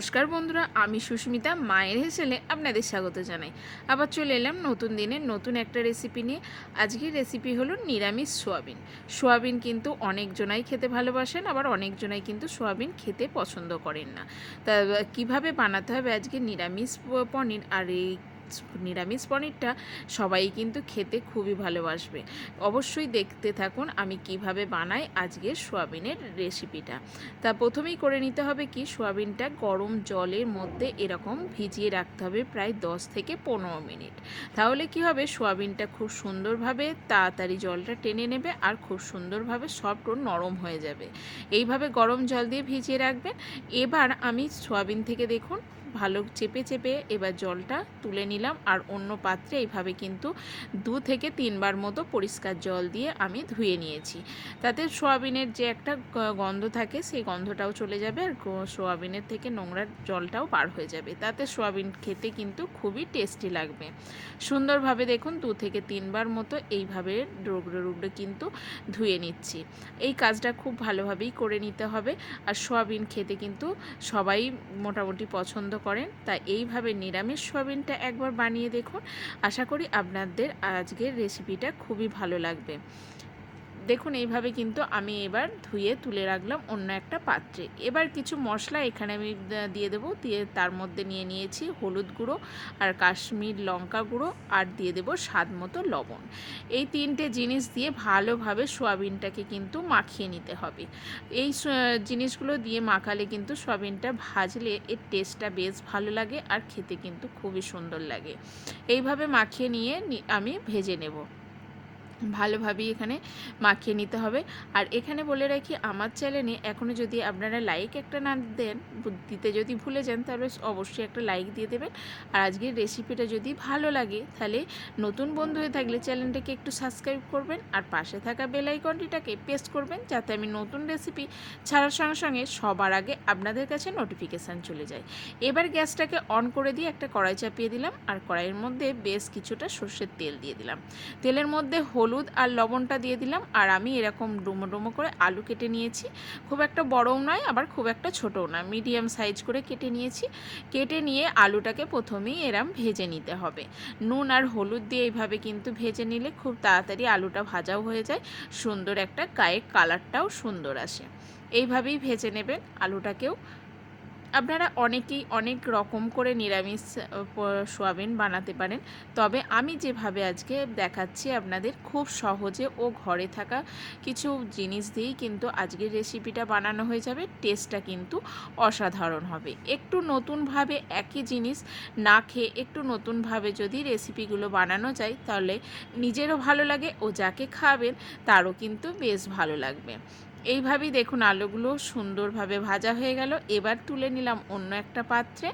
নমস্কার বন্ধুরা, আমি সুস্মিতা, মায়ের হেসেলে আপনাদের স্বাগত জানাই। আবার চলে এলাম নতুন দিনের নতুন একটা রেসিপি নিয়ে। আজকের রেসিপি হলো নিরামিষ সোয়াবিন। সোয়াবিন কিন্তু অনেকজনাই খেতে ভালোবাসেন, আবার অনেকজনাই কিন্তু সোয়াবিন খেতে পছন্দ করেন না। তা, কীভাবে বানাতে হবে আজকে নিরামিষ পনির আর এই নিরামিষ পনিরটা সবাই কিন্তু খেতে খুবই ভালোবাসবে। অবশ্যই দেখতে থাকুন আমি কীভাবে বানাই আজকের সোয়াবিনের রেসিপিটা। তা প্রথমেই করে নিতে হবে কি, সোয়াবিনটা গরম জলের মধ্যে এরকম ভিজিয়ে রাখতে হবে প্রায় 10 থেকে পনেরো মিনিট। তাহলে কি হবে, সোয়াবিনটা খুব সুন্দরভাবে তাড়াতাড়ি জলটা টেনে নেবে আর খুব সুন্দরভাবে সফট ও নরম হয়ে যাবে। এইভাবে গরম জল দিয়ে ভিজিয়ে রাখবেন। এবার আমি সোয়াবিন থেকে দেখুন ভালো চেপে চেপে এবার জলটা তুলে নিলাম। আর অন্য পাত্রে এইভাবে কিন্তু দু থেকে তিনবার মতো পরিষ্কার জল দিয়ে আমি ধুয়ে নিয়েছি। তাতে সোয়াবিনের যে একটা গন্ধ থাকে সেই গন্ধটাও চলে যাবে আর সোয়াবিনের থেকে নোংরা জলটাও পার হয়ে যাবে। তাতে সোয়াবিন খেতে কিন্তু খুবই টেস্টি লাগবে। সুন্দরভাবে দেখুন দু থেকে তিনবার মতো এইভাবে রুগড়ে রুগড়ে কিন্তু ধুয়ে নিচ্ছি। এই কাজটা খুব ভালোভাবেই করে নিতে হবে। আর সোয়াবিন খেতে কিন্তু সবাই মোটামুটি পছন্দ করেন তা এইভাবে নিরামিষ সোয়াবিনটা একবার বানিয়ে দেখুন। আশা করি আপনাদের আজকের রেসিপিটা খুবই ভালো লাগবে। দেখুন, এইভাবে কিন্তু আমি এবার ধুয়ে তুলে রাখলাম অন্য একটা পাত্রে। এবার কিছু মশলা এখানে আমি দিয়ে দেবো। দিয়ে তার মধ্যে নিয়ে নিয়েছি হলুদ গুঁড়ো আর কাশ্মীর লঙ্কা গুঁড়ো আর দিয়ে দেবো স্বাদ মতো লবণ। এই তিনটে জিনিস দিয়ে ভালোভাবে সোয়াবিনটাকে কিন্তু মাখিয়ে নিতে হবে। এই জিনিসগুলো দিয়ে মাখালে কিন্তু সোয়াবিনটা ভাজলে এর টেস্টটা বেশ ভালো লাগে আর খেতে কিন্তু খুবই সুন্দর লাগে। এইভাবে মাখিয়ে নিয়ে আমি ভেজে নেব। ভালোভাবেই এখানে মাখিয়ে নিতে হবে। আর এখানে বলে রাখি, আমার চ্যানেলে এখনও যদি আপনারা লাইক একটা না দেন, দিতে যদি ভুলে যান, তাহলে অবশ্যই একটা লাইক দিয়ে দেবেন। আর আজকের রেসিপিটা যদি ভালো লাগে, তাহলে নতুন বন্ধু হয়ে থাকলে চ্যানেলটাকে একটু সাবস্ক্রাইব করবেন আর পাশে থাকা বেল আইকনটিটাকে পেস্ট করবেন, যাতে আমি নতুন রেসিপি ছাড়ার সঙ্গে সঙ্গে সবার আগে আপনাদের কাছে নোটিফিকেশান চলে যায়। এবার গ্যাসটাকে অন করে দিয়ে একটা কড়াই চাপিয়ে দিলাম, আর কড়াইয়ের মধ্যে বেশ কিছুটা সর্ষের তেল দিয়ে দিলাম। তেলের মধ্যে হলুদ আর লবণটা দিয়ে দিলাম। আর আমি এরকম ডুমো ডুমো করে আলু কেটে নিয়েছি। খুব একটা বড়ও নয়, আবার খুব একটা ছোটও নয়। মিডিয়াম সাইজ করে কেটে নিয়েছি। কেটে নিয়ে আলুটাকে প্রথমেই এরম ভেজে নিতে হবে। নুন আর হলুদ দিয়ে এইভাবে কিন্তু ভেজে নিলে খুব তাড়াতাড়ি আলুটা ভাজাও হয়ে যায়। সুন্দর একটা গায়ের কালারটাও সুন্দর আসে। এইভাবেই ভেজে নেবেন আলুটাকেও। আপনারা অনেকেই অনেক রকম করে নিরামিষ সোয়াবিন বানাতে পারেন। তবে আমি যেভাবে আজকে দেখাচ্ছি আপনাদের, খুব সহজে ও ঘরে থাকা কিছু জিনিস দিয়েই কিন্তু আজকের রেসিপিটা বানানো হয়ে যাবে। টেস্টটা কিন্তু অসাধারণ হবে। একটু নতুনভাবে একই জিনিস না খেয়ে একটু নতুনভাবে যদি রেসিপিগুলো বানানো যায়, তাহলে নিজেরও ভালো লাগে ও যাকে খাবেন, তারও কিন্তু বেশ ভালো লাগবে। এইভাবেই দেখুন আলুগুলো সুন্দরভাবে ভাজা হয়ে গেল। এবার তুলে নিলাম অন্য একটা পাত্রে।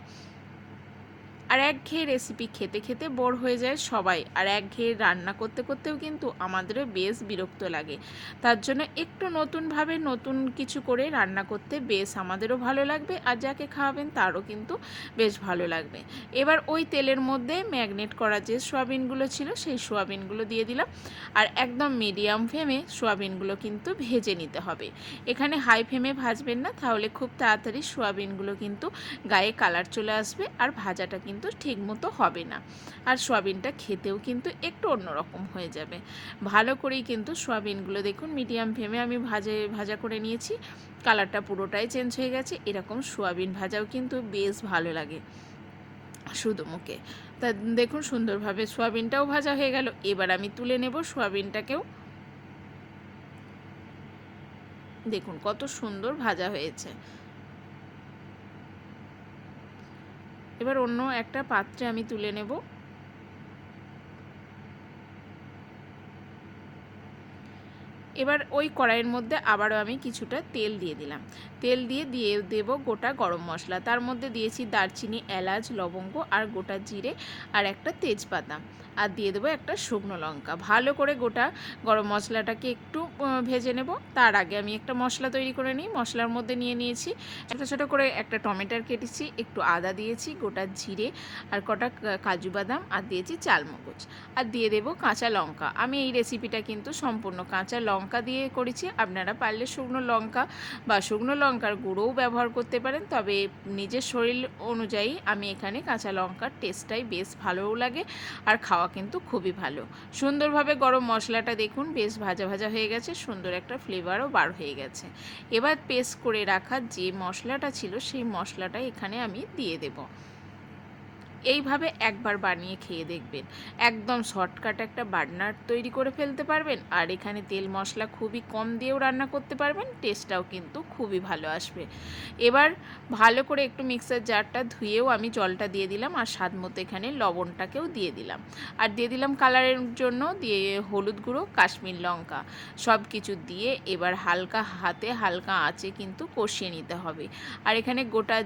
আর এক একঘেয়ে রেসিপি খেতে খেতে বোর হয়ে যায় সবাই। আর এক একঘেয়ে রান্না করতে করতেও কিন্তু আমাদেরও বেশ বিরক্ত লাগে। তার জন্য একটু নতুনভাবে নতুন কিছু করে রান্না করতে বেশ আমাদেরও ভালো লাগবে আর যাকে খাওয়াবেন তারও কিন্তু বেশ ভালো লাগবে। এবার ওই তেলের মধ্যে ম্যাগনেট করা যে সোয়াবিনগুলো ছিল সেই সোয়াবিনগুলো দিয়ে দিলাম। আর একদম মিডিয়াম ফ্লেমে সোয়াবিনগুলো কিন্তু ভেজে নিতে হবে। এখানে হাই ফ্লেমে ভাজবেন না, তাহলে খুব তাড়াতাড়ি সোয়াবিনগুলো কিন্তু গায়ে কালার চলে আসবে আর ভাজাটা কিন্তু ঠিক মতো হবে না। আর সোয়াবিনটা খেতেও কিন্তু একটু অন্যরকম হয়ে যাবে। ভালো করেই কিন্তু সোয়াবিনগুলো দেখুন মিডিয়াম ফ্লেমে আমি ভাজে, ভাজা করে নিয়েছি। কালারটা পুরোটাই চেঞ্জ হয়ে গেছে। এরকম সোয়াবিন ভাজাও কিন্তু বেশ ভালো লাগে শুধু মুখে। তা দেখুন, সুন্দরভাবে সোয়াবিনটাও ভাজা হয়ে গেল। এবার আমি তুলে নেব সোয়াবিনটাকেও। দেখুন, কত সুন্দর ভাজা হয়েছে। এবার অন্য একটা পাত্রে আমি তুলে নেব। এবার ওই কড়াইয়ের মধ্যে আবারও আমি কিছুটা তেল দিয়ে দিলাম। তেল দিয়ে দিয়ে দেব গোটা গরম মশলা। তার মধ্যে দিয়েছি দারচিনি, এলাচ, লবঙ্গ আর গোটা জিরে আর একটা তেজপাতা। আর দিয়ে দেবো একটা শুকনো লঙ্কা। ভালো করে গোটা গরম মশলাটাকে একটু ভেজে নেব। তার আগে আমি একটা মশলা তৈরি করে নিই। মশলার মধ্যে নিয়ে নিয়েছি ছোটো ছোটো করে একটা টমেটোর কেটেছি, একটু আদা দিয়েছি, গোটা জিরে আর কটা কাজু বাদাম আর দিয়েছি চালমগজ। আর দিয়ে দেবো কাঁচা লঙ্কা। আমি এই রেসিপিটা কিন্তু সম্পূর্ণ কাঁচা লঙ্কা লঙ্কা দিয়ে করেছি। আপনারা পারলে শুকনো লঙ্কা বা শুকনো লঙ্কার গুঁড়োও ব্যবহার করতে পারেন। তবে নিজের শরীর অনুযায়ী আমি এখানে কাঁচা লঙ্কার টেস্টটাই বেশ ভালোও লাগে আর খাওয়া কিন্তু খুবই ভালো। সুন্দরভাবে গরম মশলাটা দেখুন, বেশ ভাজা ভাজা হয়ে গেছে, সুন্দর একটা ফ্লেভারও বার হয়ে গেছে। এবার পেস্ট করে রাখা যে মশলাটা ছিল, সেই মশলাটা এখানে আমি দিয়ে দেবো। এইভাবে একবার বানিয়ে খেয়ে দেখবেন। একদম শর্টকাট একটা বার্নার তৈরি করে ফেলতে পারবেন আর এখানে তেল মশলা খুবই কম দিয়েও রান্না করতে পারবেন, টেস্টটাও কিন্তু খুবই ভালো আসবে। এবার ভালো করে একটু মিক্সার জারটা ধুয়েও আমি জলটা দিয়ে দিলাম আর স্বাদ মতো এখানে লবণটাকেও দিয়ে দিলাম। আর দিয়ে দিলাম কালারের জন্য দিয়ে হলুদ গুঁড়ো, কাশ্মীর লঙ্কা সব কিছু দিয়ে এবার হালকা হাতে হালকা আঁচে কিন্তু কষিয়ে নিতে হবে। আর এখানে গোটা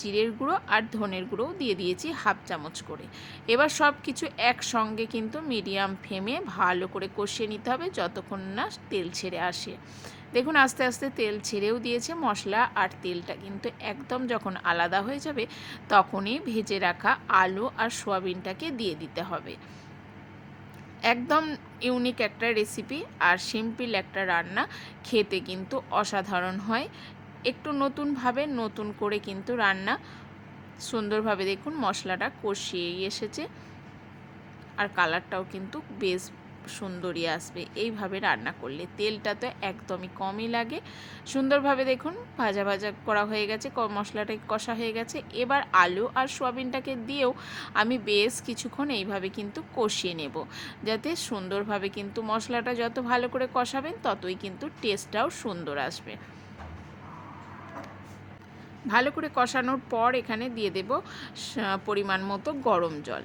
জিরের গুঁড়ো আর ধনের গুঁড়োও দিয়ে দিয়েছি হাফ চামচ করে। এবার সব কিছু একসঙ্গে কিন্তু মিডিয়াম ফ্লেমে ভালো করে কষিয়ে নিতে হবে যতক্ষণ না তেল ছেড়ে আসে। দেখুন আস্তে আস্তে তেল ছেড়েও দিয়েছে মশলা আর তেলটা কিন্তু একদম যখন আলাদা হয়ে যাবে তখনই ভেজে রাখা আলু আর সোয়াবিনটাকে দিয়ে দিতে হবে। একদম ইউনিক একটা রেসিপি আর সিম্পল একটা রান্না খেতে কিন্তু অসাধারণ হয়। একটু নতুনভাবে নতুন করে কিন্তু রান্না সুন্দরভাবে দেখুন মশলাটা কষিয়েই এসেছে। আর কালারটাও কিন্তু বেশ সুন্দরই আসবে। এইভাবে রান্না করলে তেলটা তো একদমই কমই লাগে। সুন্দরভাবে দেখুন ভাজা ভাজা করা হয়ে গেছে মশলাটা কষা হয়ে গেছে। এবার আলু আর সোয়াবিনটাকে দিয়েও আমি বেশ কিছুক্ষণ এইভাবে কিন্তু কষিয়ে নেব। যাতে সুন্দরভাবে কিন্তু মশলাটা যত ভালো করে কষাবেন, ততই কিন্তু টেস্টটাও সুন্দর আসবে। ভালো করে কষানোর পর এখানে দিয়ে দেব পরিমাণ মতো গরম জল।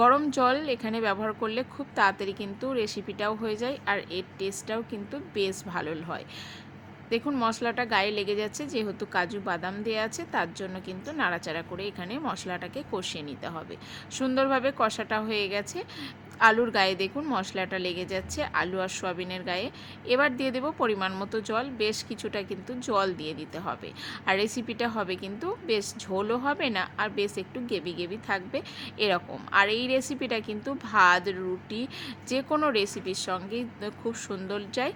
গরম জল এখানে ব্যবহার করলে খুব তাড়াতাড়ি কিন্তু রেসিপিটাও হয়ে যায় আর এর টেস্টটাও কিন্তু বেশ ভালো হয়। দেখুন মশলাটা গায়ে লেগে যাচ্ছে, যেহেতু কাজু বাদাম দেওয়া আছে, তার জন্য কিন্তু নাড়াচাড়া করে এখানে মশলাটাকে কষিয়ে নিতে হবে। সুন্দরভাবে কষাটা হয়ে গেছে। আলুর গায়ে দেখুন মশলাটা লেগে যাচ্ছে, আলু আর সোয়াবিনের গায়ে। এবার দিয়ে দেব পরিমাণ মতো জল, বেশ কিছুটা কিন্তু জল দিয়ে দিতে হবে। আর রেসিপিটা হবে কিন্তু বেশ ঝোলও হবে না, আর বেশ একটু গেবি গেবি থাকবে এরকম। আর এই রেসিপিটা কিন্তু ভাত, রুটি যে কোনো রেসিপির সঙ্গেই খুব সুন্দর যায়।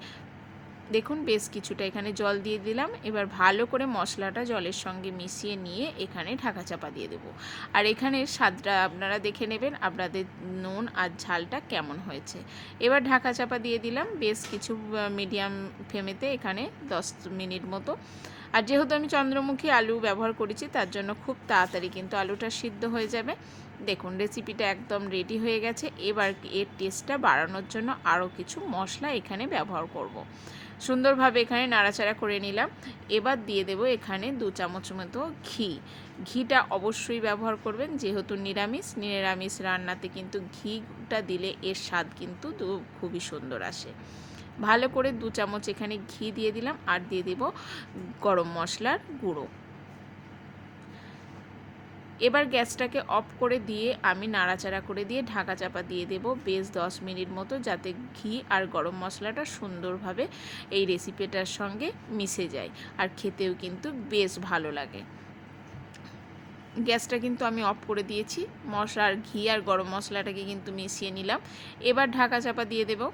দেখুন, বেশ কিছুটা এখানে জল দিয়ে দিলাম। এবার ভালো করে মশলাটা জলের সঙ্গে মিশিয়ে নিয়ে এখানে ঢাকা চাপা দিয়ে দেবো। আর এখানে স্বাদটা আপনারা দেখে নেবেন, আপনাদের নুন আর ঝালটা কেমন হয়েছে। এবার ঢাকা চাপা দিয়ে দিলাম, বেশ কিছু মিডিয়াম ফ্লেমেতে এখানে দশ মিনিট মতো। আর যেহেতু আমি চন্দ্রমুখী আলু ব্যবহার করেছি, তার জন্য খুব তাড়াতাড়ি কিন্তু আলুটা সিদ্ধ হয়ে যাবে। দেখুন রেসিপিটা একদম রেডি হয়ে গেছে। এবার এর টেস্টটা বাড়ানোর জন্য আরও কিছু মশলা এখানে ব্যবহার করব। সুন্দরভাবে এখানে নাড়াচাড়া করে নিলাম। এবার দিয়ে দেব এখানে দু চামচ মতো ঘি। ঘিটা অবশ্যই ব্যবহার করবেন, যেহেতু নিরামিষ। নিরামিষ রান্নাতে কিন্তু ঘিটা দিলে এর স্বাদ কিন্তু খুবই সুন্দর আসে। ভালো করে দু চামচ এখানে ঘি দিয়ে দিলাম আর দিয়ে দেব গরম মশলার গুঁড়ো। এবার গ্যাসটাকে অফ করে দিয়ে আমি নাড়াচাড়া করে দিয়ে ঢাকা চাপা দিয়ে দেব বেশ দশ মিনিট মতো যাতে ঘি আর গরম মশলাটা সুন্দরভাবে এই রেসিপিটার সঙ্গে মিশে যায় আর খেতেও কিন্তু বেশ ভালো লাগে। গ্যাসটা কিন্তু আমি অফ করে দিয়েছি মশলা আর ঘি আর গরম মশলাটাকে কিন্তু মিশিয়ে নিলাম। এবার ঢাকা চাপা দিয়ে দেবো।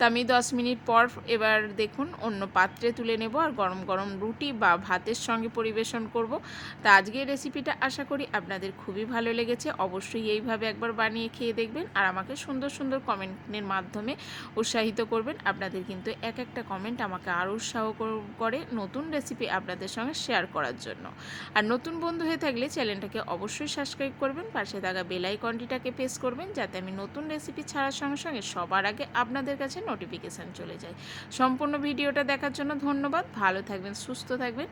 তা আমি দশ মিনিট পর এবার দেখুন অন্য পাত্রে তুলে নেব আর গরম গরম রুটি বা ভাতের সঙ্গে পরিবেশন করব। তা আজকের রেসিপিটা আশা করি আপনাদের খুবই ভালো লেগেছে। অবশ্যই এইভাবে একবার বানিয়ে খেয়ে দেখবেন আর আমাকে সুন্দর সুন্দর কমেন্টের মাধ্যমে উৎসাহিত করবেন। আপনাদের কিন্তু এক একটা কমেন্ট আমাকে আরও উৎসাহ করে নতুন রেসিপি আপনাদের সঙ্গে শেয়ার করার জন্য। আর নতুন বন্ধু হয়ে থাকলে চ্যানেলটাকে অবশ্যই সাবস্ক্রাইব করবেন, পাশে থাকা বেল আইকনটিটাকে প্রেস করবেন, যাতে আমি নতুন রেসিপি ছাড়ার সঙ্গে সঙ্গে সবার আগে আপনাদের কাছে নোটিফিকেশান চলে যায়। সম্পূর্ণ ভিডিওটা দেখার জন্য ধন্যবাদ। ভালো থাকবেন সুস্থ থাকবেন।